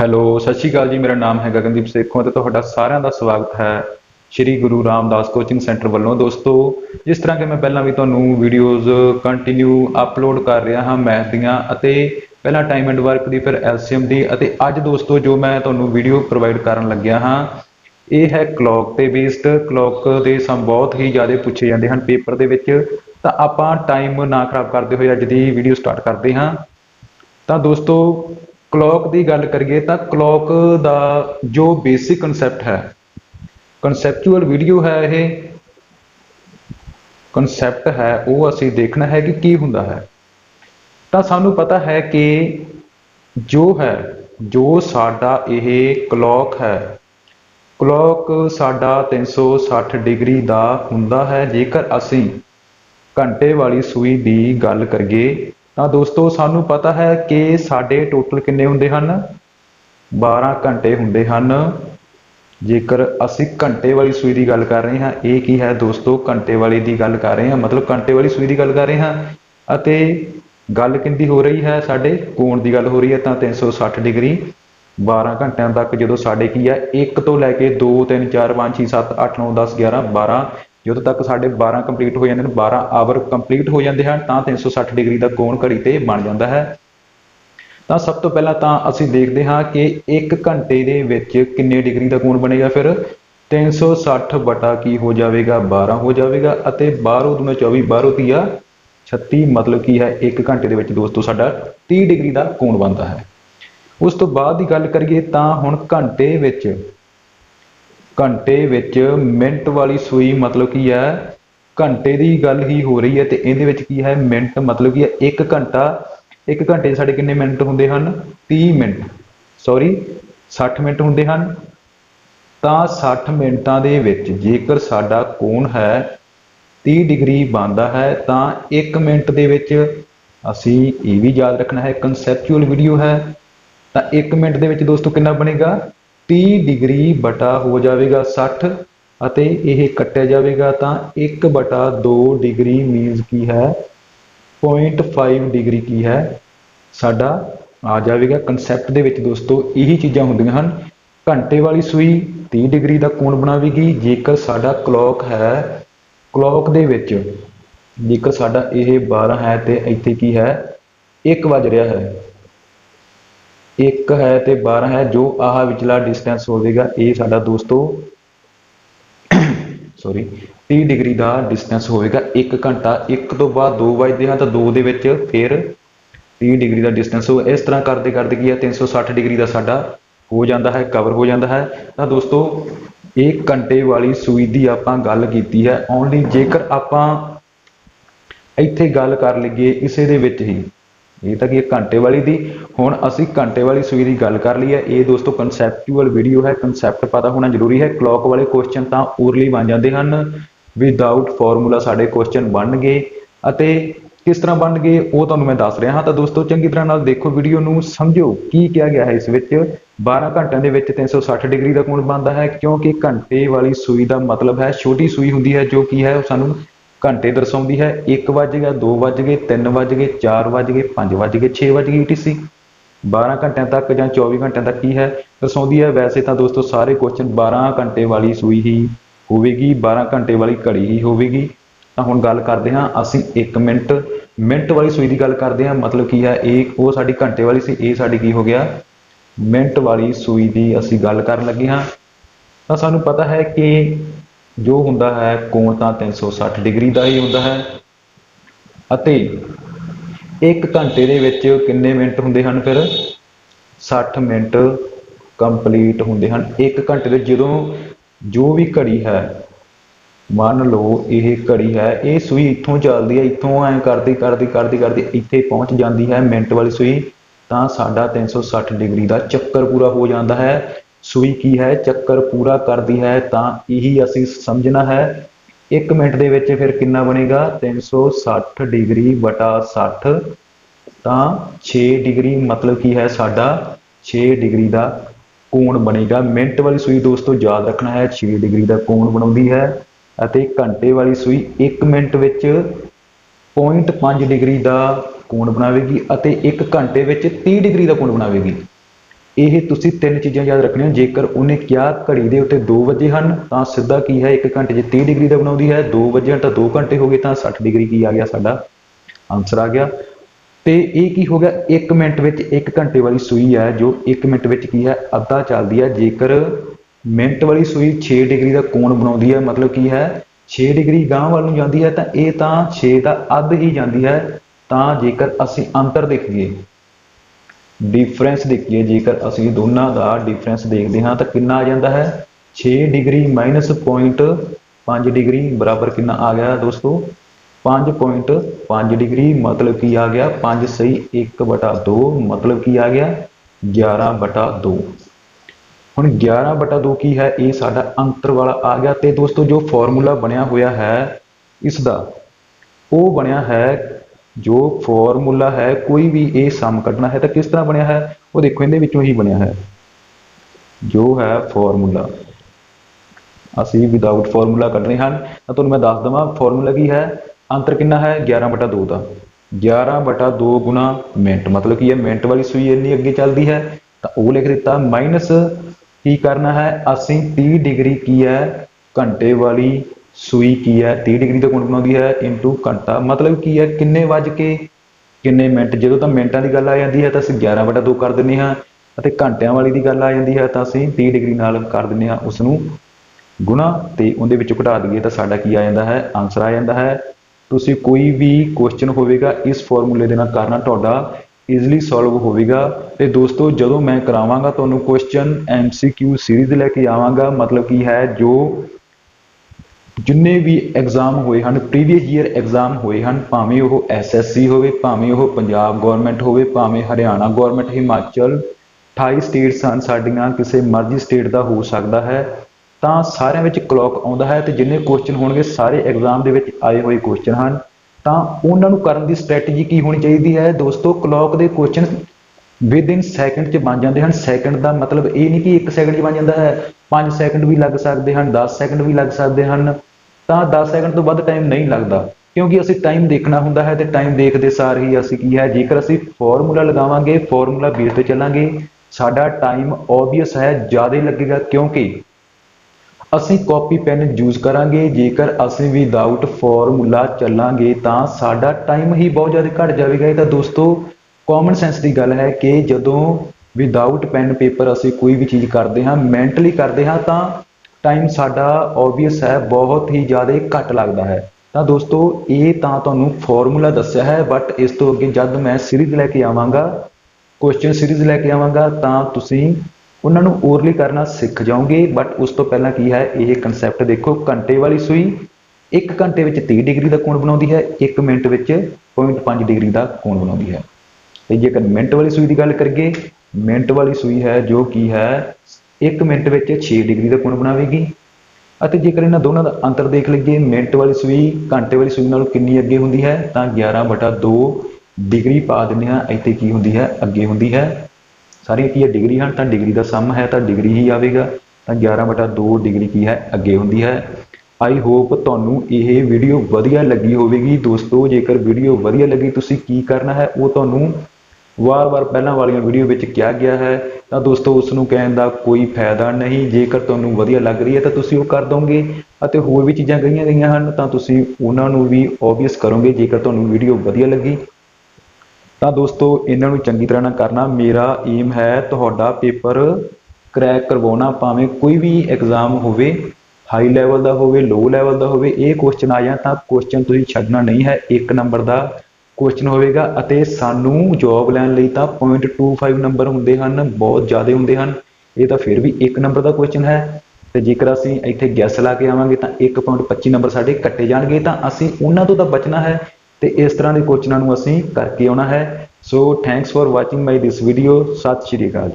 Hello, ਸਤਿ ਸ਼੍ਰੀ ਅਕਾਲ ਜੀ, ਮੇਰਾ ਨਾਮ ਹੈ ਗਗਨਦੀਪ ਸੇਖੋਂ ਅਤੇ ਤੁਹਾਡਾ ਸਾਰਿਆਂ ਦਾ ਸਵਾਗਤ ਹੈ ਸ਼੍ਰੀ ਗੁਰੂ ਰਾਮਦਾਸ ਕੋਚਿੰਗ ਸੈਂਟਰ ਵੱਲੋਂ। ਦੋਸਤੋ, ਜਿਸ ਤਰ੍ਹਾਂ ਕਿ ਮੈਂ ਪਹਿਲਾਂ ਵੀ ਤੁਹਾਨੂੰ ਵੀਡੀਓਜ਼ ਕੰਟੀਨਿਊ ਅਪਲੋਡ ਕਰ ਰਿਹਾ ਹਾਂ ਮੈਥ ਦੀਆਂ ਅਤੇ ਪਹਿਲਾਂ ਟਾਈਮ ਐਂਡ ਵਰਕ ਦੀ, ਫਿਰ ਐਲਸੀਐਮ ਦੀ ਅਤੇ ਅੱਜ ਦੋਸਤੋ ਜੋ ਮੈਂ ਤੁਹਾਨੂੰ ਵੀਡੀਓ ਪ੍ਰੋਵਾਈਡ ਕਰਨ ਲੱਗਿਆ ਹਾਂ, ਇਹ ਹੈ ਕਲੌਕ ਤੇ ਬੇਸਡ ਕਲੌਕ ਦੇ ਸਮ ਬਹੁਤ ਹੀ ਜ਼ਿਆਦਾ ਪੁੱਛੇ ਜਾਂਦੇ ਹਨ ਪੇਪਰ ਦੇ ਵਿੱਚ। ਤਾਂ ਆਪਾਂ ਟਾਈਮ ਨਾ ਖਰਾਬ ਕਰਦੇ ਹੋਏ ਅੱਜ ਦੀ ਵੀਡੀਓ ਸਟਾਰਟ ਕਰਦੇ ਹਾਂ। ਤਾਂ ਦੋਸਤੋ ਕਲੌਕ ਦੀ ਗੱਲ ਕਰੀਏ ਤਾਂ ਕਲੌਕ ਦਾ ਜੋ ਬੇਸਿਕ ਕਨਸੈਪਟ ਹੈ ਕਨਸੈਪਚੁਅਲ ਵੀਡੀਓ ਹੈ ਇਹ ਕਨਸੈਪਟ ਹੈ, ਉਹ ਅਸੀਂ ਦੇਖਣਾ ਹੈ ਕਿ ਕੀ ਹੁੰਦਾ ਹੈ। ਤਾਂ ਸਾਨੂੰ ਪਤਾ ਹੈ ਕਿ ਜੋ ਹੈ, ਜੋ ਸਾਡਾ ਇਹ ਕਲੌਕ ਹੈ ਕਲੌਕ ਸਾਡਾ 360 ਡਿਗਰੀ ਦਾ ਹੁੰਦਾ ਹੈ। ਜੇਕਰ ਅਸੀਂ ਘੰਟੇ ਵਾਲੀ ਸੂਈ ਦੀ ਗੱਲ ਕਰੀਏ ਤਾਂ ਦੋਸਤੋ, ਸਾਨੂੰ ਪਤਾ ਹੈ ਕਿ ਸਾਡੇ ਟੋਟਲ ਕਿੰਨੇ ਹੁੰਦੇ ਹਨ? 12 ਘੰਟੇ ਹੁੰਦੇ ਹਨ। ਜੇਕਰ ਅਸੀਂ ਘੰਟੇ ਵਾਲੀ ਸੂਈ ਦੀ ਗੱਲ ਕਰ ਰਹੇ ਹਾਂ, ਇਹ ਕੀ ਹੈ ਦੋਸਤੋ? ਘੰਟੇ ਵਾਲੀ ਦੀ ਗੱਲ ਕਰ ਰਹੇ ਹਾਂ, ਮਤਲਬ ਘੰਟੇ ਵਾਲੀ ਸੂਈ ਦੀ ਗੱਲ ਕਰ ਰਹੇ ਹਾਂ। ਅਤੇ ਗੱਲ ਕਿੰਦੀ ਹੋ ਰਹੀ ਹੈ? ਸਾਡੇ ਕੋਣ ਦੀ ਗੱਲ ਹੋ ਰਹੀ ਹੈ ਤਾਂ 360 ਡਿਗਰੀ। 12 ਘੰਟਿਆਂ ਤੱਕ ਜਦੋਂ ਸਾਡੇ ਕੀ ਹੈ? 1 ਤੋਂ ਲੈ ਕੇ 2 3 4 5 6 7 8 9 10 11 12 ਜਦੋਂ ਤੱਕ ਸਾਡੇ 12 ਕੰਪਲੀਟ ਹੋ ਜਾਂਦੇ ਨੇ 12 ਆਵਰ ਕੰਪਲੀਟ ਹੋ ਜਾਂਦੇ ਹਨ, ਤਾਂ 360 ਡਿਗਰੀ ਦਾ ਕੋਣ ਘੜੀ ਤੇ ਬਣ ਜਾਂਦਾ ਹੈ। ਤਾਂ ਸਭ ਤੋਂ ਪਹਿਲਾਂ ਤਾਂ ਅਸੀਂ ਦੇਖਦੇ ਹਾਂ ਕਿ 1 ਘੰਟੇ ਦੇ ਵਿੱਚ ਕਿੰਨੇ ਡਿਗਰੀ ਦਾ ਕੋਣ ਬਣੇਗਾ ਫਿਰ? 360 ਬਟਾ ਕੀ ਹੋ ਜਾਵੇਗਾ? 12 ਹੋ ਜਾਵੇਗਾ ਅਤੇ 12 ਦੂਣਾ 24 12 ਤੀਆ 36 ਮਤਲਬ ਕੀ ਹੈ 1 ਘੰਟੇ ਦੇ ਵਿੱਚ ਦੋਸਤੋ ਸਾਡਾ 30 ਡਿਗਰੀ ਦਾ ਕੋਣ ਬਣਦਾ ਹੈ। ਉਸ ਤੋਂ ਬਾਅਦ ਦੀ ਗੱਲ ਕਰੀਏ ਤਾਂ ਹੁਣ ਘੰਟੇ ਵਿੱਚ ਘੰਟੇ ਵਿੱਚ ਮਿੰਟ ਵਾਲੀ ਸੂਈ ਮਤਲਬ ਕੀ ਹੈ, ਘੰਟੇ ਦੀ ਗੱਲ ਹੀ ਹੋ ਰਹੀ ਹੈ ਤੇ ਇਹਦੇ ਵਿੱਚ ਕੀ ਹੈ, ਮਿੰਟ ਮਤਲਬ ਕੀ ਹੈ 1 ਘੰਟਾ 1 ਘੰਟੇ ਸਾਡੇ ਕਿੰਨੇ ਮਿੰਟ ਹੁੰਦੇ ਹਨ? 30 ਮਿੰਟ। ਸੌਰੀ 60 ਮਿੰਟ ਹੁੰਦੇ ਹਨ। ਤਾਂ 60 ਮਿੰਟਾਂ ਦੇ ਵਿੱਚ ਜੇਕਰ ਸਾਡਾ ਕੋਣ ਹੈ 30 ਡਿਗਰੀ ਬਣਦਾ ਹੈ, ਤਾਂ 1 ਮਿੰਟ ਦੇ ਵਿੱਚ ਅਸੀਂ ਇਹ ਵੀ ਯਾਦ ਰੱਖਣਾ ਹੈ ਕਨਸੈਪਚੁਅਲ ਵੀਡੀਓ ਹੈ। ਤਾਂ 1 ਮਿੰਟ ਦੇ ਵਿੱਚ ਦੋਸਤੋ ਕਿੰਨਾ ਬਣੇਗਾ? 30 ਡਿਗਰੀ ਬਟਾ ਹੋ ਜਾਵੇਗਾ 60 ਅਤੇ ਇਹ ਕੱਟਿਆ ਜਾਵੇਗਾ ਤਾਂ 1 ਬਟਾ 2 ਡਿਗਰੀ ਮੀਨਸ ਕੀ ਹੈ? 0.5 ਡਿਗਰੀ ਕੀ ਹੈ? ਸਾਡਾ ਆ ਜਾਵੇਗਾ। ਕਨਸੈਪਟ ਦੇ ਵਿੱਚ ਦੋਸਤੋ ਇਹੀ ਚੀਜ਼ਾਂ ਹੁੰਦੀਆਂ ਹਨ। ਘੰਟੇ ਵਾਲੀ ਸੂਈ 30 ਡਿਗਰੀ ਦਾ ਕੋਣ ਬਣਾਵੇਗੀ? ਜੇਕਰ ਸਾਡਾ ਕਲੌਕ ਹੈ ਕਲੌਕ ਦੇ ਵਿੱਚ ਜੇਕਰ ਸਾਡਾ ਇਹ 12 ਹੈ ਤੇ ਇੱਥੇ ਕੀ ਹੈ? 1 ਵੱਜ ਰਿਹਾ ਹੈ। 1 ਹੈ ਤੇ 12 ਹੈ, ਜੋ ਆਹ ਵਿਚਲਾ ਡਿਸਟੈਂਸ ਹੋਵੇਗਾ, ਇਹ ਸਾਡਾ ਦੋਸਤੋ ਸੌਰੀ 30 ਡਿਗਰੀ ਦਾ ਡਿਸਟੈਂਸ ਹੋਵੇਗਾ 1 ਘੰਟਾ 1 ਤੋਂ ਬਾਅਦ 2 ਵਜਦੇ ਹਨ ਤਾਂ 2 ਦੇ ਵਿੱਚ ਫਿਰ 30 ਡਿਗਰੀ ਦਾ ਡਿਸਟੈਂਸ ਹੋ, ਇਸ ਤਰ੍ਹਾਂ ਕਰਦੇ ਕਰਦੇ ਕੀ ਹੈ 360 ਡਿਗਰੀ ਦਾ ਸਾਡਾ ਹੋ ਜਾਂਦਾ ਹੈ ਕਵਰ ਹੋ ਜਾਂਦਾ ਹੈ। ਤਾਂ ਦੋਸਤੋ ਇਹ ਘੰਟੇ ਵਾਲੀ ਸੂਈ ਦੀ ਆਪਾਂ ਗੱਲ ਕੀਤੀ ਹੈ ਓਨਲੀ ਜੇਕਰ ਆਪਾਂ ਇੱਥੇ ਗੱਲ ਕਰ ਲਈਏ, ਇਸੇ ਦੇ ਵਿੱਚ ਹੀ ਇਹ ਤਾਂ ਕਿ ਘੰਟੇ ਵਾਲੀ ਦੀ? ਹੁਣ ਅਸੀਂ ਘੰਟੇ ਵਾਲੀ ਸੂਈ ਦੀ ਗੱਲ ਕਰ ਲਈ ਹੈ ਇਹ ਦੋਸਤੋ ਕਨਸੈਪਚੁਅਲ ਵੀਡੀਓ ਹੈ ਕਨਸੈਪਟ ਪਤਾ ਹੋਣਾ ਜ਼ਰੂਰੀ ਹੈ। ਕਲੌਕ ਵਾਲੇ ਕੁਐਸਚਨ ਤਾਂ ਉਰਲੀ ਬਣ ਜਾਂਦੇ ਹਨ। ਵਿਦਆਊਟ ਫਾਰਮੂਲਾ ਸਾਡੇ ਕੁਐਸਚਨ ਬਣਨਗੇ ਅਤੇ ਕਿਸ ਤਰ੍ਹਾਂ ਬਣਨਗੇ ਉਹ ਤੁਹਾਨੂੰ ਮੈਂ ਦੱਸ ਰਿਹਾ ਹਾਂ। ਤਾਂ ਦੋਸਤੋ ਚੰਗੀ ਤਰ੍ਹਾਂ ਨਾਲ ਦੇਖੋ ਵੀਡੀਓ ਨੂੰ, ਸਮਝੋ ਕੀ ਕਿਹਾ ਗਿਆ ਹੈ ਇਸ ਵਿੱਚ। 12 ਘੰਟਿਆਂ ਦੇ ਵਿੱਚ 360 ਡਿਗਰੀ ਦਾ ਕੋਣ ਬਣਦਾ ਹੈ, ਕਿਉਂਕਿ ਘੰਟੇ ਵਾਲੀ ਸੂਈ ਦਾ ਮਤਲਬ ਹੈ, ਛੋਟੀ ਸੂਈ ਹੁੰਦੀ ਹੈ ਜੋ ਕੀ ਹੈ, ਉਹ ਸਾਨੂੰ ਘੰਟੇ ਦਰਸਾਉਂਦੀ ਹੈ 1 ਵੱਜ ਗਿਆ 2 ਵੱਜ ਗਏ 3 ਵੱਜ ਗਏ 4 ਵੱਜ ਗਏ 5 ਵੱਜ ਗਏ 6 ਵੱਜ ਗਏ ETC 12 ਘੰਟਿਆਂ ਤੱਕ ਜਾਂ 24 ਘੰਟਿਆਂ ਤੱਕ ਕੀ ਹੈ? ਦਰਸਾਉਂਦੀ ਹੈ, ਵੈਸੇ ਤਾਂ ਦੋਸਤੋ ਸਾਰੇ ਕੁਐਸਚਨ 12 ਘੰਟੇ ਵਾਲੀ ਸੂਈ ਹੀ ਹੋਵੇਗੀ 12 ਘੰਟੇ ਵਾਲੀ ਘੜੀ ਹੀ ਹੋਵੇਗੀ। ਤਾਂ ਹੁਣ ਗੱਲ ਕਰਦੇ ਹਾਂ, ਅਸੀਂ 1 ਮਿੰਟ ਮਿੰਟ ਵਾਲੀ ਸੂਈ ਦੀ ਗੱਲ ਕਰਦੇ ਹਾਂ, ਮਤਲਬ ਕੀ ਹੈ, ਇਹ ਉਹ ਸਾਡੀ ਘੰਟੇ ਵਾਲੀ ਸੀ, ਇਹ ਸਾਡੀ ਕੀ ਹੋ ਗਿਆ? ਮਿੰਟ ਵਾਲੀ ਸੂਈ ਦੀ ਅਸੀਂ ਗੱਲ ਕਰਨ ਲੱਗੇ ਹਾਂ। ਤਾਂ ਸਾਨੂੰ ਪਤਾ ਹੈ ਕਿ ਜੋ ਹੁੰਦਾ ਹੈ ਕੋਣ ਤਾਂ 360 ਡਿਗਰੀ ਦਾ ਹੀ ਹੁੰਦਾ ਹੈ। ਅਤੇ 1 ਘੰਟੇ ਦੇ ਵਿੱਚ ਕਿੰਨੇ ਮਿੰਟ ਹੁੰਦੇ ਹਨ ਫਿਰ? 60 ਮਿੰਟ ਕੰਪਲੀਟ ਹੁੰਦੇ ਹਨ। 1 ਘੰਟੇ ਦੇ ਜਦੋਂ ਜੋ ਵੀ ਘੜੀ ਹੈ, ਮੰਨ ਲਓ ਇਹ ਘੜੀ ਹੈ, ਇਹ ਸੂਈ ਇੱਥੋਂ ਚੱਲਦੀ ਹੈ, ਇੱਥੋਂ ਐ ਕਰਦੀ ਕਰਦੀ ਕਰਦੀ ਕਰਦੀ, ਇੱਥੇ ਪਹੁੰਚ ਜਾਂਦੀ ਹੈ ਮਿੰਟ ਵਾਲੀ ਸੂਈ, ਤਾਂ ਸਾਡਾ 360 ਡਿਗਰੀ ਦਾ ਚੱਕਰ ਪੂਰਾ ਹੋ ਜਾਂਦਾ ਹੈ। ਸੂਈ ਕੀ ਹੈ, ਚੱਕਰ ਪੂਰਾ ਕਰਦੀ ਹੈ, ਤਾਂ ਇਹੀ ਅਸੀਂ ਸਮਝਣਾ ਹੈ। 1 ਮਿੰਟ ਦੇ ਵਿੱਚ ਫਿਰ ਕਿੰਨਾ ਬਣੇਗਾ? 360 ਡਿਗਰੀ ਵਟਾ 60 ਤਾਂ 6 ਡਿਗਰੀ ਮਤਲਬ ਕੀ ਹੈ ਸਾਡਾ? 6 ਡਿਗਰੀ ਦਾ ਕੋਣ ਬਣੇਗਾ। ਮਿੰਟ ਵਾਲੀ ਸੂਈ ਦੋਸਤੋ ਯਾਦ ਰੱਖਣਾ ਹੈ 6 ਡਿਗਰੀ ਦਾ ਕੋਣ ਬਣਾਉਂਦੀ ਹੈ ਅਤੇ ਘੰਟੇ ਵਾਲੀ ਸੂਈ 1 ਮਿੰਟ ਵਿੱਚ 0.5 ਡਿਗਰੀ ਦਾ ਕੋਣ ਬਣਾਵੇਗੀ ਅਤੇ 1 ਘੰਟੇ ਵਿੱਚ 30 ਡਿਗਰੀ ਦਾ ਕੋਣ ਬਣਾਵੇਗੀ। ਇਹ ਤੁਸੀਂ ਤਿੰਨ ਚੀਜ਼ਾਂ ਯਾਦ ਰੱਖਣੀਆਂ, ਜੇਕਰ ਉਹਨੇ ਕਿਹਾ ਘੜੀ ਦੇ ਉੱਤੇ 2 ਵਜੇ ਹਨ, ਤਾਂ ਸਿੱਧਾ ਕੀ ਹੈ 1 ਘੰਟੇ 'ਚ 30 ਡਿਗਰੀ ਦਾ ਬਣਾਉਂਦੀ ਹੈ 2 ਵਜੇ ਹਨ ਤਾਂ 2 ਘੰਟੇ ਹੋ ਗਏ, ਤਾਂ 60 ਡਿਗਰੀ ਕੀ ਆ ਗਿਆ ਸਾਡਾ? ਆਨਸਰ ਆ ਗਿਆ। ਤੇ ਇਹ ਕੀ ਹੋ ਗਿਆ? 1 ਮਿੰਟ ਵਿੱਚ 1 ਘੰਟੇ ਵਾਲੀ ਸੂਈ ਹੈ, ਜੋ 1 ਮਿੰਟ ਵਿੱਚ ਕੀ ਹੈ, ਅੱਧਾ ਚੱਲਦੀ ਹੈ। ਜੇਕਰ ਮਿੰਟ ਵਾਲੀ ਸੂਈ 6 ਡਿਗਰੀ ਦਾ ਕੋਣ ਬਣਾਉਂਦੀ ਹੈ, ਮਤਲਬ ਕੀ ਹੈ 6 ਡਿਗਰੀ ਗਾਂਹ ਵੱਲ ਨੂੰ ਜਾਂਦੀ ਹੈ, ਤਾਂ ਇਹ ਤਾਂ 6 ਦਾ ਅੱਧ ਹੀ ਜਾਂਦੀ ਹੈ। ਤਾਂ ਜੇਕਰ ਅਸੀਂ ਅੰਤਰ ਦੇਖੀਏ ਡਿਫਰੈਂਸ ਦੇਖੀਏ, ਜੇਕਰ ਅਸੀਂ ਦੋਨਾਂ ਦਾ ਡਿਫਰੈਂਸ ਦੇਖਦੇ ਹਾਂ ਤਾਂ ਕਿੰਨਾ ਆ ਜਾਂਦਾ ਹੈ? 6 ਡਿਗਰੀ ਮਾਈਨਸ 0.5 ਡਿਗਰੀ, ਬਰਾਬਰ ਕਿੰਨਾ ਆ ਗਿਆ ਦੋਸਤੋ? 5.5 ਡਿਗਰੀ, ਮਤਲਬ ਕੀ ਆ ਗਿਆ? 5 ਸਹੀ 1 ਬਟਾ 2 ਮਤਲਬ ਕੀ ਆ ਗਿਆ? 11 ਬਟਾ 2 ਹੁਣ 11 ਬਟਾ 2 ਕੀ ਹੈ? ਇਹ ਸਾਡਾ ਅੰਤਰ ਵਾਲਾ ਆ ਗਿਆ ਤੇ ਦੋਸਤੋ ਜੋ ਫਾਰਮੂਲਾ ਬਣਿਆ ਹੋਇਆ ਹੈ ਇਸ ਦਾ ਉਹ ਬਣਿਆ ਹੈ ਜੋ ਫਾਰਮੂਲਾ ਹੈ, ਕੋਈ ਵੀ ਇਹ ਸਮ ਕੱਢਣਾ ਹੈ, ਤਾਂ ਕਿਸ ਤਰ੍ਹਾਂ ਬਣਿਆ ਹੈ? ਉਹ ਦੇਖੋ, ਇਹਦੇ ਵਿੱਚੋਂ ਹੀ ਬਣਿਆ ਹੈ। ਜੋ ਹੈ ਫਾਰਮੂਲਾ। ਅਸੀਂ ਵਿਦਆਊਟ ਫਾਰਮੂਲਾ ਕੱਢਣੇ ਹਨ। ਤਾਂ ਤੁਹਾਨੂੰ ਮੈਂ ਦੱਸ ਦਵਾਂ, ਫਾਰਮੂਲਾ ਕੀ ਹੈ? ਅੰਤਰ ਕਿੰਨਾ ਹੈ? 11 ਬਟਾ 2 ਦਾ। 11 ਬਟਾ 2 ਗੁਣਾ ਮਿੰਟ। ਮਤਲਬ ਕੀ ਹੈ? ਮਿੰਟ ਵਾਲੀ ਸੂਈ ਇੰਨੀ ਅੱਗੇ ਚੱਲਦੀ ਹੈ। ਤਾਂ ਉਹ ਲਿਖ ਦਿੱਤਾ ਮਾਈਨਸ ਕੀ ਕਰਨਾ ਹੈ? ਅਸੀਂ 30 ਡਿਗਰੀ ਕੀ ਹੈ? ਘੰਟੇ ਵਾਲੀ ਸੂਈ ਕੀ ਹੈ? 30 ਡਿਗਰੀ ਦਾ ਕੋਣ ਬਣਾਉਂਦੀ ਹੈ ਇਨਟੂ ਘੰਟਾ। ਮਤਲਬ ਕੀ ਹੈ? ਕਿੰਨੇ ਵੱਜ ਕੇ ਕਿੰਨੇ ਮਿੰਟ? ਜਦੋਂ ਤਾਂ ਮਿੰਟਾਂ ਦੀ ਗੱਲ ਆ ਜਾਂਦੀ ਹੈ, ਤਾਂ ਅਸੀਂ 11 ਬਟਾ 2 ਕਰ ਦਿੰਦੇ ਹਾਂ ਅਤੇ ਘੰਟਿਆਂ ਵਾਲੀ ਦੀ ਗੱਲ ਆ ਜਾਂਦੀ ਹੈ, ਤਾਂ ਅਸੀਂ 30 ਡਿਗਰੀ ਨਾਲ ਕਰ ਦਿੰਦੇ ਹਾਂ ਉਸ ਨੂੰ ਗੁਣਾ ਤੇ ਉਹਦੇ ਵਿੱਚੋਂ ਘਟਾ ਦਈਏ ਤਾਂ ਸਾਡਾ ਕੀ ਆ ਜਾਂਦਾ ਹੈ? ਆਨਸਰ ਆ ਜਾਂਦਾ ਹੈ। ਤੁਸੀਂ ਕੋਈ ਵੀ ਕੁਐਸਚਨ ਹੋਵੇਗਾ, ਇਸ ਫਾਰਮੂਲੇ ਦੇ ਨਾਲ ਕਰਨਾ ਤੁਹਾਡਾ ਈਜ਼ੀਲੀ ਸੋਲਵ ਹੋਵੇਗਾ। ਤੇ ਦੋਸਤੋ, ਜਦੋਂ ਮੈਂ ਕਰਾਵਾਂਗਾ ਤੁਹਾਨੂੰ ਕੁਐਸਚਨ ਐਮਸੀਕਿਊ ਸੀਰੀਜ਼ ਲੈ ਕੇ ਆਵਾਂਗਾ, ਮਤਲਬ ਕੀ ਹੈ ਜੋ ਜਿੰਨੇ ਵੀ ਐਗਜ਼ਾਮ ਹੋਏ ਹਨ ਪ੍ਰੀਵੀਅਸ ਈਅਰ ਐਗਜ਼ਾਮ ਹੋਏ ਹਨ, ਭਾਵੇਂ ਉਹ ਐਸਐਸਸੀ ਹੋਵੇ, ਭਾਵੇਂ ਉਹ ਪੰਜਾਬ ਗਵਰਨਮੈਂਟ ਹੋਵੇ, ਭਾਵੇਂ ਹਰਿਆਣਾ ਗਵਰਨਮੈਂਟ ਹਿਮਾਚਲ 28 ਸਟੇਟਸ ਹਨ, ਸਾਡੀਆਂ, ਕਿਸੇ ਮਰਜ਼ੀ ਸਟੇਟ ਦਾ ਹੋ ਸਕਦਾ ਹੈ। ਤਾਂ ਸਾਰਿਆਂ ਵਿੱਚ ਕਲੌਕ ਆਉਂਦਾ ਹੈ ਤੇ ਜਿੰਨੇ ਕੁਐਸਚਨ ਹੋਣਗੇ, ਸਾਰੇ ਐਗਜ਼ਾਮ ਦੇ ਵਿੱਚ ਆਏ ਹੋਏ ਕੁਐਸਚਨ ਹਨ। ਤਾਂ ਉਹਨਾਂ ਨੂੰ ਕਰਨ ਦੀ ਸਟ੍ਰੈਟਜੀ ਕੀ ਹੋਣੀ ਚਾਹੀਦੀ ਹੈ? ਦੋਸਤੋ ਕਲੌਕ ਦੇ ਕੁਐਸਚਨ ਵਿਦ ਇਨ ਸੈਕਿੰਡ 'ਚ ਬਣ ਜਾਂਦੇ ਹਨ। ਸੈਕਿੰਡ ਦਾ ਮਤਲਬ ਇਹ ਨਹੀਂ ਕਿ 1 ਸੈਕਿੰਡ 'ਚ ਬਣ ਜਾਂਦਾ ਹੈ। 5 ਸੈਕਿੰਡ ਵੀ ਲੱਗ ਸਕਦੇ ਹਨ 10 ਸੈਕਿੰਡ ਵੀ ਲੱਗ ਸਕਦੇ ਹਨ। ਤਾਂ 10 ਸੈਕਿੰਡ ਤੋਂ ਵੱਧ ਟਾਈਮ ਨਹੀਂ ਲੱਗਦਾ। ਕਿਉਂਕਿ ਅਸੀਂ ਟਾਈਮ ਦੇਖਣਾ ਹੁੰਦਾ ਹੈ ਤੇ ਟਾਈਮ ਦੇਖਦੇ ਸਾਰ ਹੀ ਅਸੀਂ ਕੀ ਹੈ, ਜੇਕਰ ਅਸੀਂ ਫਾਰਮੂਲਾ ਲਗਾਵਾਂਗੇ ਫਾਰਮੂਲਾ ਬੇਸ ਤੇ ਚੱਲਾਂਗੇ, ਸਾਡਾ ਟਾਈਮ ਆਬਵੀਅਸ ਹੈ, ਜ਼ਿਆਦਾ ਲੱਗੇਗਾ। ਕਿਉਂਕਿ ਅਸੀਂ ਕਾਪੀ ਪੈਨ ਯੂਜ਼ ਕਰਾਂਗੇ, ਜੇਕਰ ਅਸੀਂ ਵਿਦਆਊਟ ਫਾਰਮੂਲਾ ਚੱਲਾਂਗੇ, ਤਾਂ ਸਾਡਾ ਟਾਈਮ ਹੀ ਬਹੁਤ ਜ਼ਿਆਦਾ ਘਟ ਜਾਵੇਗਾ। ਇਹ ਤਾਂ ਦੋਸਤੋ ਕਾਮਨ ਸੈਂਸ ਦੀ ਗੱਲ ਹੈ ਕਿ ਜਦੋਂ ਵਿਦਆਊਟ ਪੈਨ ਪੇਪਰ ਅਸੀਂ ਕੋਈ ਵੀ ਚੀਜ਼ ਕਰਦੇ ਹਾਂ ਮੈਂਟਲੀ ਕਰਦੇ ਹਾਂ, ਤਾਂ ਟਾਈਮ ਸਾਡਾ ਆਬਵੀਅਸ ਹੈ, ਬਹੁਤ ਹੀ ਜ਼ਿਆਦਾ ਘੱਟ ਲੱਗਦਾ ਹੈ। ਤਾਂ ਦੋਸਤੋ, ਇਹ ਤਾਂ ਤੁਹਾਨੂੰ ਫਾਰਮੂਲਾ ਦੱਸਿਆ ਹੈ ਬਟ ਇਸ ਤੋਂ ਅੱਗੇ ਜਦ ਮੈਂ ਸੀਰੀਜ਼ ਲੈ ਕੇ ਆਵਾਂਗਾ ਕੁਐਸਚਨ ਸੀਰੀਜ਼ ਲੈ ਕੇ ਆਵਾਂਗਾ, ਤਾਂ ਤੁਸੀਂ ਉਹਨਾਂ ਨੂੰ ਓਰਲੀ ਕਰਨਾ ਸਿੱਖ ਜਾਓਗੇ। ਬਟ ਉਸ ਤੋਂ ਪਹਿਲਾਂ ਕੀ ਹੈ, ਇਹ ਕਨਸੈਪਟ ਦੇਖੋ, ਘੰਟੇ ਵਾਲੀ ਸੂਈ 1 ਘੰਟੇ ਵਿੱਚ 30 ਡਿਗਰੀ ਦਾ ਕੋਣ ਬਣਾਉਂਦੀ ਹੈ 1 ਮਿੰਟ ਵਿੱਚ 0.5 ਡਿਗਰੀ ਦਾ ਕੋਣ ਬਣਾਉਂਦੀ ਹੈ। ਤੇ ਜੇਕਰ ਮਿੰਟ ਵਾਲੀ ਸੂਈ ਦੀ ਗੱਲ ਕਰੀਏ, ਮਿੰਟ ਵਾਲੀ ਸੂਈ ਹੈ ਜੋ ਕੀ ਹੈ 1 ਮਿੰਟ ਵਿੱਚ 6 ਡਿਗਰੀ ਦਾ ਕੋਣ ਬਣਾਵੇਗੀ। ਅਤੇ ਜੇਕਰ ਇਹਨਾਂ ਦੋਨਾਂ ਦਾ ਅੰਤਰ ਦੇਖ ਲਈਏ, ਮਿੰਟ ਵਾਲੀ ਸੂਈ, ਘੰਟੇ ਵਾਲੀ ਸੂਈ ਨਾਲੋਂ ਕਿੰਨੀ ਅੱਗੇ ਹੁੰਦੀ ਹੈ, ਤਾਂ 11 ਬਟਾ 2 ਡਿਗਰੀ ਪਾ ਦਿੰਦੇ ਹਾਂ। ਇੱਥੇ ਕੀ ਹੁੰਦੀ ਹੈ? ਅੱਗੇ ਹੁੰਦੀ ਹੈ। ਸਾਰੀਆਂ ਕੀ ਹੈ? ਡਿਗਰੀ ਹਨ, ਤਾਂ ਡਿਗਰੀ ਦਾ ਸਮ ਹੈ, ਤਾਂ ਡਿਗਰੀ ਹੀ ਆਵੇਗਾ। ਤਾਂ 11 ਬਟਾ 2 ਡਿਗਰੀ ਕੀ ਹੈ? ਅੱਗੇ ਹੁੰਦੀ ਹੈ। ਆਈ ਹੋਪ ਤੁਹਾਨੂੰ ਇਹ ਵੀਡੀਓ ਵਧੀਆ ਲੱਗੀ ਹੋਵੇਗੀ। ਦੋਸਤੋ, ਜੇਕਰ ਵੀਡੀਓ ਵਧੀਆ ਲੱਗੀ, ਤੁਸੀਂ ਕੀ ਕਰਨਾ ਹੈ? ਉਹ ਤੁਹਾਨੂੰ ਵਾਰ-ਵਾਰ ਪਹਿਲਾਂ ਵਾਲੀਆਂ ਵੀਡੀਓ ਵਿੱਚ ਕਿਹਾ ਗਿਆ ਹੈ, ਤਾਂ ਦੋਸਤੋ ਉਸ ਨੂੰ ਕਹਿਣ ਦਾ ਕੋਈ ਫਾਇਦਾ ਨਹੀਂ। ਜੇਕਰ ਤੁਹਾਨੂੰ ਵਧੀਆ ਲੱਗ ਰਹੀ ਹੈ ਤਾਂ ਤੁਸੀਂ ਉਹ ਕਰ ਦੋਗੇ ਅਤੇ ਹੋਰ ਵੀ ਚੀਜ਼ਾਂ ਕਹੀਆਂ ਗਈਆਂ ਹਨ, ਤਾਂ ਤੁਸੀਂ ਉਹਨਾਂ ਨੂੰ ਵੀ ਓਬਵੀਅਸ ਕਰੋਗੇ ਜੇਕਰ ਤੁਹਾਨੂੰ ਵੀਡੀਓ ਵਧੀਆ ਲੱਗੀ। ਤਾਂ ਦੋਸਤੋ ਇਹਨਾਂ ਨੂੰ ਚੰਗੀ ਤਰ੍ਹਾਂ ਨਾਲ ਕਰਨਾ। ਮੇਰਾ ਏਮ ਹੈ ਤੁਹਾਡਾ ਪੇਪਰ ਕਰੈਕ ਕਰਵਾਉਣਾ, ਭਾਵੇਂ ਕੋਈ ਵੀ ਐਗਜ਼ਾਮ ਹੋਵੇ ਹਾਈ ਲੈਵਲ ਦਾ ਹੋਵੇ ਲੋ ਲੈਵਲ ਦਾ ਹੋਵੇ, ਇਹ ਕੁਐਸਚਨ ਆ ਜਾਣ ਤਾਂ ਕੁਐਸਚਨ ਤੁਸੀਂ ਛੱਡਣਾ ਨਹੀਂ ਹੈ। ਇੱਕ ਨੰਬਰ ਦਾ ਕੁਐਸਚਨ ਹੋਵੇਗਾ ਅਤੇ ਸਾਨੂੰ ਜੌਬ ਲੈਣ ਲਈ ਤਾਂ 0.25 ਨੰਬਰ ਹੁੰਦੇ ਹਨ, ਬਹੁਤ ਜ਼ਿਆਦਾ ਹੁੰਦੇ ਹਨ। ਇਹ ਤਾਂ ਫਿਰ ਵੀ ਇੱਕ ਨੰਬਰ ਦਾ ਕੁਐਸਚਨ ਹੈ। ਤੇ ਜੇਕਰ ਅਸੀਂ ਇੱਥੇ ਗੈਸ ਲਾ ਕੇ ਆਵਾਂਗੇ ਤਾਂ 1.25 ਨੰਬਰ ਸਾਡੇ ਕੱਟੇ ਜਾਣਗੇ, ਤਾਂ ਅਸੀਂ ਉਹਨਾਂ ਤੋਂ ਤਾਂ ਬਚਣਾ ਹੈ। ਤੇ ਇਸ ਤਰ੍ਹਾਂ ਦੇ ਕੁਐਸਚਨਾਂ ਨੂੰ ਅਸੀਂ ਕਰਕੇ ਆਉਣਾ ਹੈ। So thanks for watching my this video Sat Sri Akal